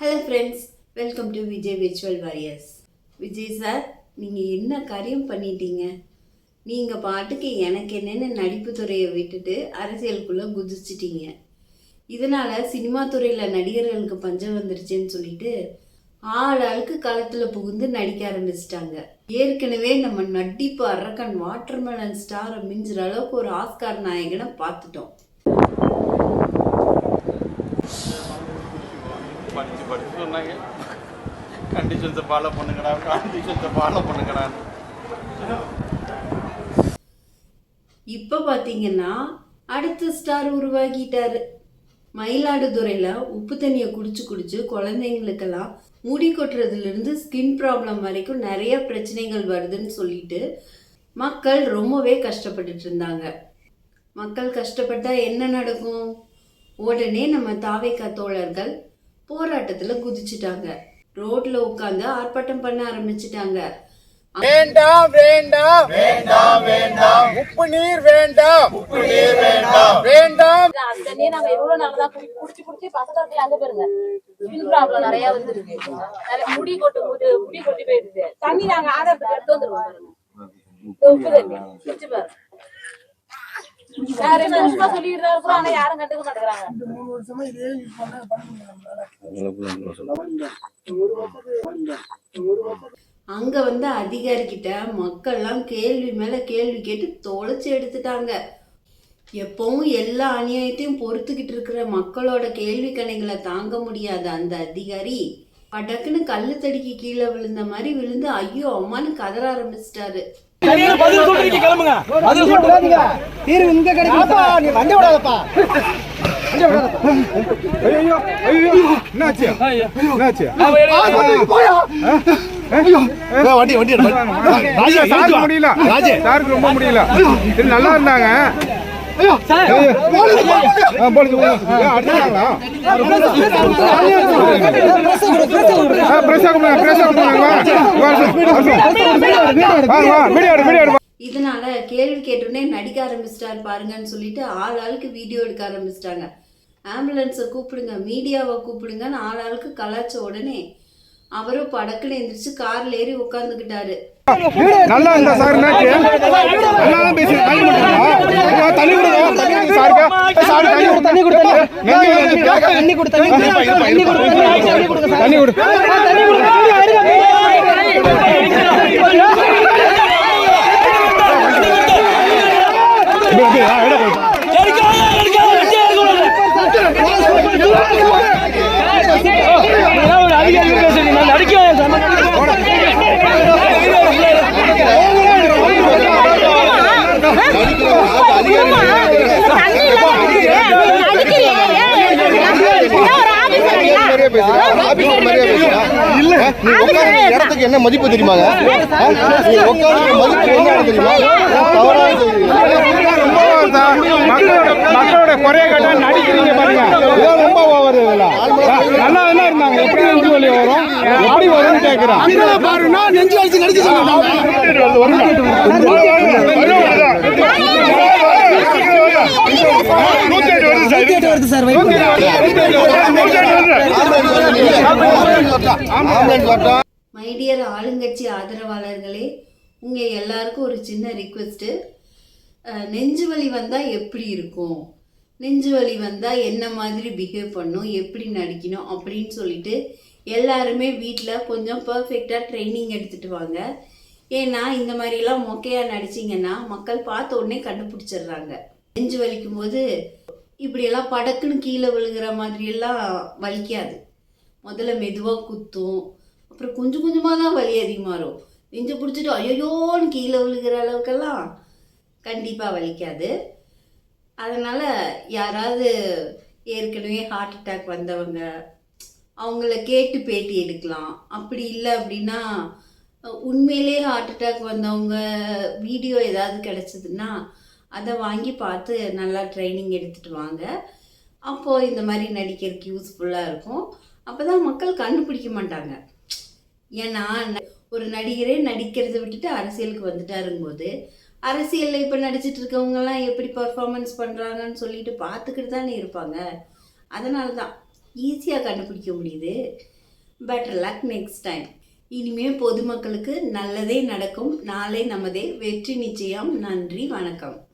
Hello friends welcome to Vijay virtual warriors Vijay sir நீங்கள் என்ன காரியம் பண்ணிட்டீங்க? நீங்கள் பாட்டுக்கு எனக்கு என்னென்னு நடிப்பு துறையை விட்டுட்டு அரசியலுக்குள்ளே குதிச்சிட்டீங்க. இதனால் சினிமா துறையில் நடிகர்களுக்கு பஞ்சம் வந்துருச்சுன்னு சொல்லிட்டு ஆள் ஆளுக்கு களத்தில் புகுந்து நடிக்க ஆரம்பிச்சிட்டாங்க. ஏற்கனவே நம்ம நடிப்பு அரக்கன் வாட்டர்மெலன் ஸ்டாரை மிஞ்சுற அளவுக்கு ஒரு ஆஸ்கார் நாயகனை பார்த்துட்டோம். படித்து படித்து சொன்னாங்க. கண்டிஷன்ஸை ஃபாலோ பண்ணுங்கடா கண்டிஷன்ஸை ஃபாலோ பண்ணுங்கடா. இப்போ பார்த்தீங்கன்னா அடுத்த ஸ்டார் உருவாக்கிட்டாரு மயிலாடுதுறையில் உப்பு தண்ணியை குடிச்சு குடிச்சு குழந்தைங்களுக்கெல்லாம் முடி கொட்டுறதுலேருந்து ஸ்கின் ப்ராப்ளம் வரைக்கும் நிறைய பிரச்சனைகள் வருதுன்னு சொல்லிட்டு மக்கள் ரொம்பவே கஷ்டப்பட்டுட்டு இருந்தாங்க. மக்கள் கஷ்டப்பட்டால் என்ன நடக்கும்? உடனே நம்ம தாவேக்கா தோழர்கள் போராட்டத்தில் குதிச்சிட்டாங்க. ரோட்ல உட்காந்து ஆர்ப்பாட்டம் பண்ண ஆரம்பிச்சிட்டாங்க. வேண்டாம் வேண்டாம் வேண்டாம் வேண்டாம் உப்பு நீர் வேண்டாம் உப்பு நீர் வேண்டாம் வேண்டாம் அந்த தண்ணியை நாங்க எவ்வளவு நாள் குடிச்சு குடிச்சு இருக்க அங்க பாருங்க. ஸ்கின் ப்ராப்ளம் நிறைய வந்துருக்கு. நிறைய முடி கொட்டும் போது முடி கொட்டி போயிடுது. தண்ணி நாங்க ஆதாரத்துக்கு எடுத்து வந்துருவோம் உப்பு தண்ணி. குடிச்சு பாருங்க. ரெண்டு வருஷமா சொல்லிட்டு தான் இருக்கிறோம் ஆனா யாரும் கண்டுக்க மாட்டேங்கிறாங்க. அங்க வந்து அதிகாரிகிட்ட மக்கள்லாம் கேள்வி மேல கேள்வி கேட்டு தொலைச்சு எடுத்துட்டாங்க. எப்பவும் எல்லா அநியாயத்தையும் பொறுத்துக்கிட்டு இருக்கிற மக்களோட கேள்வி கணைகளை தாங்க முடியாத அந்த அதிகாரி படக்குன்னு கல்லு தடிக்கு கீழே விழுந்த மாதிரி விழுந்து ஐயோ அம்மான்னு கதற ஆரம்பிச்சிட்டாரு. தீர்வு இங்க கிடைக்குப்பா நீ வண்டி விடாதப்பா. என்னாச்சு? என்னாச்சு? வண்டி வண்டி எடு. ராஜே, சாருக்கு முடியல. ராஜே. சாருக்கு ரொம்ப முடியல. சரி நல்லா இருந்தாங்க. ஆ, போலீஸ் இதனால கேள்வி கேட்டோடனே நடிக்க ஆரம்பிச்சிட்டாரு பாருங்கன்னு சொல்லிட்டு ஆள் ஆளுக்கு வீடியோ எடுக்க ஆரம்பிச்சிட்டாங்க. ஆம்புலன்ஸை கூப்பிடுங்க மீடியாவை கூப்பிடுங்கன்னு ஆள் ஆளுக்கு கலாச்ச உடனே அவரும் படக்குன்னு எந்திரிச்சு கார்ல ஏறி உட்காந்துக்கிட்டாரு நல்லா இருந்தா சார் நல்லா தான் பேசி தள்ளி விடுறா தள்ளி விடுங்க சாருக்கு சார் தள்ளி விடு தண்ணி கொடு தண்ணி கொடு தண்ணி கொடு தண்ணி கொடு இப்படி, இப்படி, ஆ, இடத்துக்கு என்ன மதிப்பு தெரியுமாங்க? மதிப்பு என்ன தெரியுமா தவறான செய்தி. மக்களோட மக்களோட குறைய கேட்டா நடிக்கிறீங்க பாருங்க இதெல்லாம் ரொம்ப over இதெல்லாம். நல்லா என்ன இருந்தாங்க எப்படி நெஞ்சு வலி வரும் பாருன்னா நெஞ்சு அடிச்சு வருது சார். மைடியர் ஆளுங்கட்சி ஆதரவாளர்களே உங்கள் எல்லாருக்கும் ஒரு சின்ன ரிக்வெஸ்ட்டு நெஞ்சு வலி வந்தால் எப்படி இருக்கும்? நெஞ்சு வலி வந்தால் என்ன மாதிரி பிஹேவ் பண்ணும்? எப்படி நடிக்கணும்? அப்படின்னு சொல்லிட்டு எல்லாருமே வீட்டில் கொஞ்சம் பர்ஃபெக்டாக ட்ரைனிங் எடுத்துகிட்டு வாங்க. ஏன்னா இந்த மாதிரிலாம் மொக்கையாக நடிச்சிங்கன்னா மக்கள் பார்த்த உடனே கண்டுபிடிச்சிடுறாங்க. நெஞ்சு வலிக்கும் போது இப்படியெல்லாம் படக்குன்னு கீழே விழுகிற மாதிரியெல்லாம் வலிக்காது. முதல்ல மெதுவாக குத்தும். அப்புறம் கொஞ்சம் கொஞ்சமாக தான் வலி அதிகமாக வரும் நெஞ்சு பிடிச்சிட்டு ஐயோன்னு கீழே விழுகிற அளவுக்கெல்லாம் கண்டிப்பாக வலிக்காது. அதனால் யாராவது ஏற்கனவே ஹார்ட் அட்டாக் வந்தவங்க அவங்கள கேட்டு பேட்டி எடுக்கலாம். அப்படி இல்லை அப்படின்னா உண்மையிலே ஹார்ட் அட்டாக் வந்தவங்க வீடியோ ஏதாவது கிடச்சிதுன்னா அதை வாங்கி பார்த்து நல்லா ட்ரைனிங் எடுத்துகிட்டு வாங்க. அப்போது இந்த மாதிரி நடிக்கிறதுக்கு யூஸ்ஃபுல்லாக இருக்கும். அப்போ தான் மக்கள் கண்டுபிடிக்க மாட்டாங்க. ஏன்னா ஒரு நடிகரே நடிக்கிறத விட்டுட்டு அரசியலுக்கு வந்துட்டாருங்கும்போது அரசியலில் இப்போ நடிச்சிட்டு இருக்கவங்கலாம் எப்படி பர்ஃபார்மன்ஸ் பண்ணுறாங்கன்னு சொல்லிட்டு பார்த்துக்கிட்டு தானே இருப்பாங்க. அதனால தான் ஈஸியாக கண்டுபிடிக்க முடியுது. பெட்டர் லக் நெக்ஸ்ட் டைம் இனிமேல் பொதுமக்களுக்கு நல்லதே நடக்கும். நாளை நமதே. வெற்றி நிச்சயம். நன்றி. வணக்கம்.